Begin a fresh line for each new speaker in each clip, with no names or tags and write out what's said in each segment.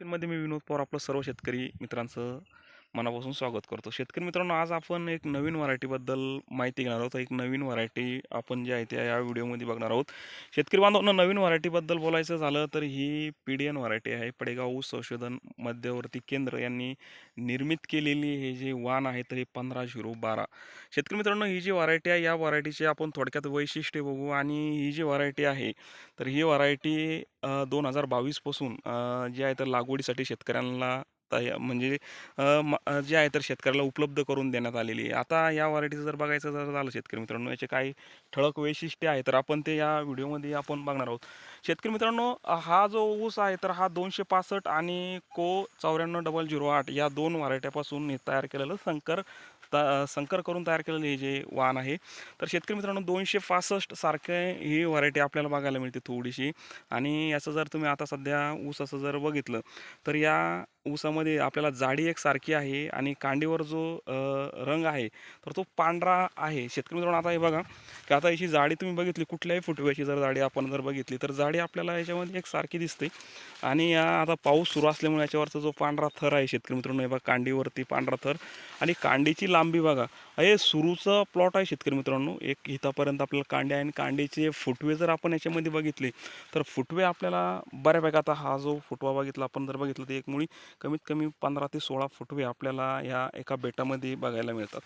मध्ये मी विनोद पवार आपलं सर्व शेतकरी मित्रांचं मनापासून स्वागत करतो. शेतकरी मित्रांनो आज आपण एक नवीन व्हरायटीबद्दल माहिती घेणार आहोत. एक नवीन व्हरायटी आपण जी आहे त्या या व्हिडिओमध्ये बघणार आहोत. शेतकरी बांधवांना नवीन व्हरायटीबद्दल बोलायचं झालं तर ही पी डी एन व्हरायटी आहे. पडेगाव ऊस संशोधन मध्यवर्ती केंद्र यांनी निर्मित केलेली हे जे वाण आहे तर हे पंधरा झिरो बारा. शेतकरी मित्रांनो ही जी व्हरायटी आहे या व्हरायटीचे आपण थोडक्यात वैशिष्ट्य बघू. आणि ही जी व्हरायटी आहे तर ही व्हरायटी दोन हजार बावीसपासून जी आहे तर लागवडीसाठी शेतकऱ्यांना तया म्हणजे अ, जे आहे तर शेतकऱ्याला उपलब्ध करून देण्यात आलेली आहे. आता या व्हरायटीचं जर बघायचं जर झालं शेतकरी मित्रांनो याचे काही ठळक वैशिष्ट्य आहे. तर आपण ते या व्हिडिओमध्ये आपण बघणार आहोत. शेतकरी मित्रांनो हा जो ऊस आहे तर हा दोनशे पासष्ट आणि को चौऱ्याण्णव डबल झिरो आठ या दोन व्हरायट्यापासून तयार केलेलं संकर त संकर करून तयार केलेलं हे जे वाण आहे. तर शेतकरी मित्रांनो दोनशे पासष्ट सारखे ही व्हरायटी आपल्याला बघायला मिळते थोडीशी. आणि याचं जर तुम्ही आता सध्या ऊस असं जर बघितलं तर या ऊसामध्ये आपल्याला जाडी एक सारखी आहे आणि कांडीवर जो रंग आहे तर तो पांढरा आहे. शेतकरी मित्रांनो आता हे बघा की आता याची जाडी तुम्ही बघितली कुठल्याही फुटव्याची जर जाडी आपण जर बघितली तर जाडी आपल्याला याच्यामध्ये एक सारखी दिसते. आणि या आता पाऊस सुरू असल्यामुळे याच्यावरचा जो पांढरा थर आहे शेतकरी मित्रांनो हे बघा कांडीवरती पांढरा थर. आणि कांडीची लांबी बघा हे सुरूचं प्लॉट आहे शेतकरी मित्रांनो. एक इथंपर्यंत आपल्याला कांडे आहे आणि कांडीचे फुटवे जर आपण याच्यामध्ये बघितले तर फुटवे आपल्याला बऱ्यापैकी आता हा जो फुटवा बघितला आपण जर बघितलं तर एक मुळी कमीत कमी पंधरा ते सोळा फुटवे आपल्याला या एका बेटामध्ये बघायला मिळतात.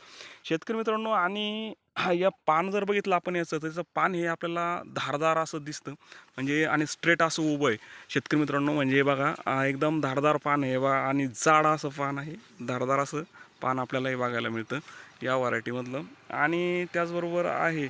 शेतकरी मित्रांनो आणि हा या पान जर बघितलं आपण याचं तर त्याचं पान हे आपल्याला धारदार असं दिसतं. म्हणजे आणि स्ट्रेट असं उभं आहे. शेतकरी मित्रांनो म्हणजे बघा एकदम धारदार पान आहे बा आणि जाड असं पान आहे. धारदार असं पान आपल्याला हे बघायला मिळतं या व्हरायटीमधलं आणि त्याचबरोबर आहे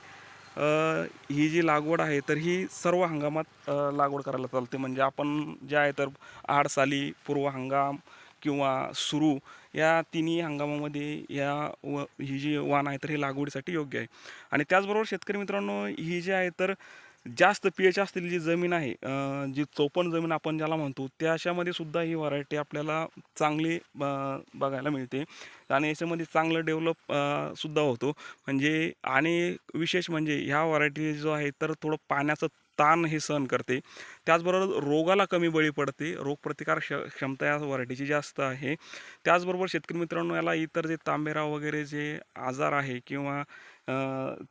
ही जी लागवड आहे तर ही सर्व हंगामात लागवड करायला चालते. म्हणजे आपण जे आहे तर आड साली पूर्व हंगाम किंवा सुरू या तिन्ही हंगामामध्ये या व ही जी वाण आहे तर हे लागवडीसाठी योग्य आहे. आणि त्याचबरोबर शेतकरी मित्रांनो ही जी आहे तर जास्त पी एच असलेली जी जमीन आहे जी चौपन्न जमीन आपण ज्याला म्हणतो त्याच्यामध्ये सुद्धा ही व्हरायटी आपल्याला चांगली ब- बघायला मिळते. आणि याच्यामध्ये चांगलं डेव्हलप सुद्धा होतो. म्हणजे आणि विशेष म्हणजे ह्या व्हरायटी जो आहे तर थोडं पाण्याचं ताण हे सहन करते. त्याचबरोबर रोगाला कमी बळी पडते. रोगप्रतिकार क्ष क्षमता या व्हरायटीची जास्त आहे. त्याचबरोबर शेतकरी मित्रांनो याला इतर जे तांबेरा वगैरे जे आजार आहे किंवा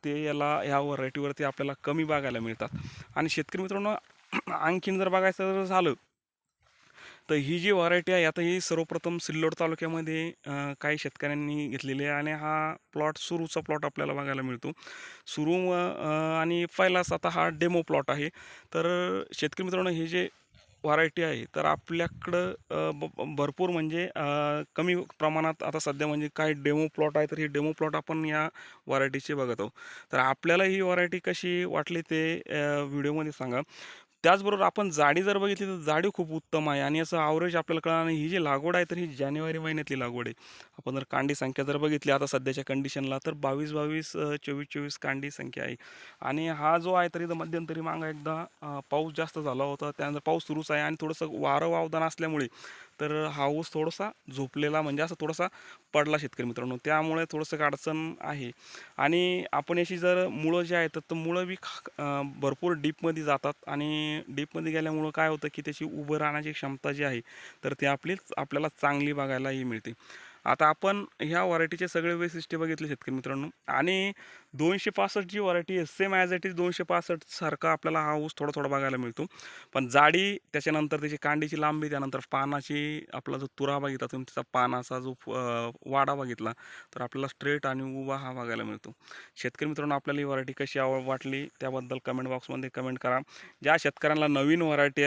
ते याला ह्या व्हरायटीवरती आपल्याला कमी बघायला मिळतात. आणि शेतकरी मित्रांनो आणखीन जर बघायचं जर झालं तर ही जी व्हरायटी आहे आता ही सर्वप्रथम सिल्लोड तालुक्यामध्ये काही शेतकऱ्यांनी घेतलेली आहे आणि हा प्लॉट सुरूचा प्लॉट आपल्याला बघायला मिळतो. सुरू आणि पहिलाच आता हा डेमो प्लॉट आहे. तर शेतकरी मित्रांनो हे जे व्हरायटी आहे तर आपल्याकडं भरपूर म्हणजे कमी प्रमाणात आता सध्या म्हणजे काय डेमो प्लॉट आहे तर हे डेमो प्लॉट आपण या व्हरायटीचे बघत आहोत. तर आपल्याला ही व्हरायटी कशी वाटली ते व्हिडिओमध्ये सांगा. त्याचबरोबर आपण जाडी जर बघितली तर जाडी खूप उत्तम आहे. आणि असं आवरेज आपल्याला कळणार नाही. ही जी लागवड आहे तर ही जानेवारी महिन्यातली लागवड आहे. आपण जर कांडी संख्या जर बघितली आता सध्याच्या कंडिशनला तर बावीस बावीस चोवीस चोवीस कांडी संख्या आहे. आणि हा जो आहे तर इथं मध्यंतरी मागं एकदा पाऊस जास्त झाला होता. त्यानंतर पाऊस सुरूच आहे आणि थोडंसं वारं वावदान असल्यामुळे तर हा ऊस थोडासा झोपलेला म्हणजे असं थोडासा पडला शेतकरी मित्रांनो. त्यामुळे थोडंसं अडचण आहे. आणि आपण याची जर मुळं जी आहेत तर मुळं बी भरपूर डीपमध्ये जातात. आणि डीपमध्ये गेल्यामुळं काय होतं की त्याची उभं राहण्याची क्षमता जी आहे तर ती आपलीच आपल्याला चांगली बघायलाही मिळते. आता आपण ह्या व्हरायटीचे सगळे वैशिष्ट्य बघितले शेतकरी मित्रांनो. आणि दोनशे पासष्ट जी व्हरायटी आहे सेम ॲज इट इज दोनशे पासष्ट सारखा आपल्याला हा ऊस थोडा थोडा बघायला मिळतो. पण जाडी त्याच्यानंतर त्याची कांडीची लांबी त्यानंतर पानाची आपला जो तुरा बघितला तुम्ही त्याचा पानाचा जो वाडा बघितला तर आपल्याला स्ट्रेट आणि उभा हा बघायला मिळतो. शेतकरी मित्रांनो आपल्याला ही व्हरायटी कशी आवड वाटली त्याबद्दल कमेंट बॉक्समध्ये कमेंट करा. ज्या शेतकऱ्यांना नवीन व्हरायटी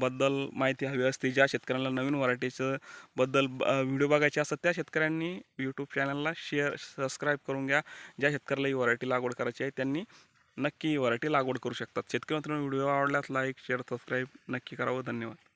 बद्दल माहिती हवी असते ज्या शेतकऱ्यांना नवीन व्हरायटीचं बद्दल व्हिडिओ बघायचे असतात त्या शेतकऱ्यांनी यूट्यूब चॅनलला शेअर सबस्क्राईब करून घ्या. ज्या शेतकऱ्याला ही व्हरायटी लागवड करायची आहे त्यांनी नक्की ही व्हरायटी लागवड करू शकतात. शेतकरी मित्रांनो व्हिडिओ आवडल्यास लाईक शेअर सबस्क्राईब नक्की करावं. धन्यवाद.